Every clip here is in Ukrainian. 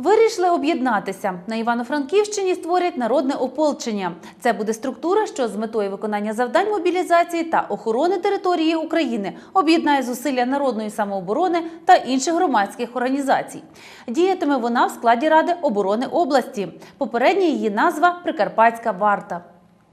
Вирішили об'єднатися. На Івано-Франківщині створять народне ополчення. Це буде структура, що з метою виконання завдань мобілізації та охорони території України об'єднає зусилля народної самооборони та інших громадських організацій. Діятиме вона в складі Ради оборони області. Попередня її назва Прикарпатська варта.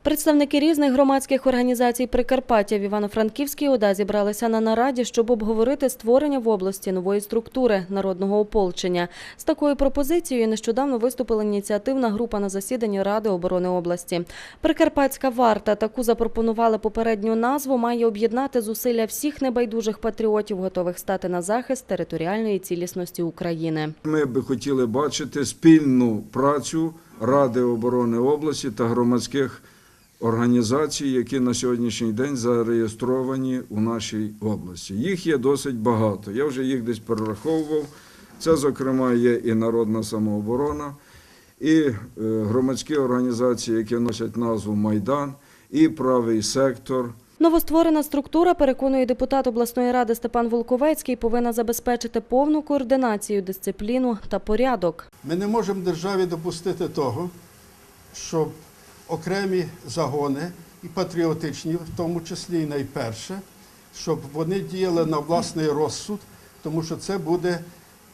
Представники різних громадських організацій Прикарпаття в Івано-Франківській ОДА зібралися на нараді, щоб обговорити створення в області нової структури народного ополчення. З такою пропозицією нещодавно виступила ініціативна група на засіданні Ради оборони області. Прикарпатська варта таку запропонували попередню назву, має об'єднати зусилля всіх небайдужих патріотів, готових стати на захист територіальної цілісності України. Ми би хотіли бачити спільну працю Ради оборони області та громадських організацій, які на сьогоднішній день зареєстровані у нашій області. Їх є досить багато. Я вже їх десь перераховував. Це, зокрема, є і народна самооборона, і е, громадські організації, які носять назву Майдан, і правий сектор. Новостворена структура, переконує депутат обласної ради Степан Волковецький, повинна забезпечити повну координацію, дисципліну та порядок. Ми не можемо державі допустити того, щоб окремі загони і патріотичні, в тому числі і найперше, щоб вони діяли на власний розсуд, тому що це буде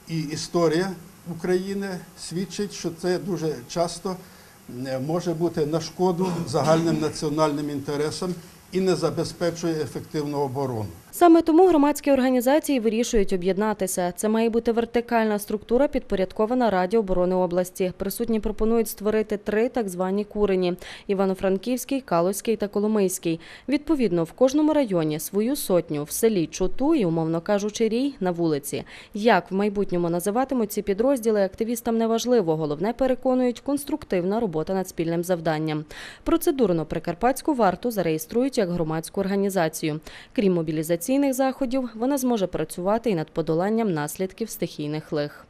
і історія України свідчить, що це дуже часто е, може бути на шкоду загальним національним інтересам і не забезпечує ефективну оборону. Саме тому громадські організації вирішують об'єднатися. Це має бути вертикальна структура, підпорядкована Раді оборони області. Присутні пропонують створити три так звані курені: Івано-Франківський, Калузький та Коломийський. Відповідно, в кожному районі свою сотню, в селі чоту і, умовно кажучи, рій на вулиці. Як в майбутньому називатимуть ці підрозділи, активістам не важливо. Головне переконують конструктивна робота над спільним завданням. Процедурно прикарпатську варту зареєструють як громадську організацію. Крім мобілізаційних заходів, вона зможе працювати і над подоланням наслідків стихійних лих.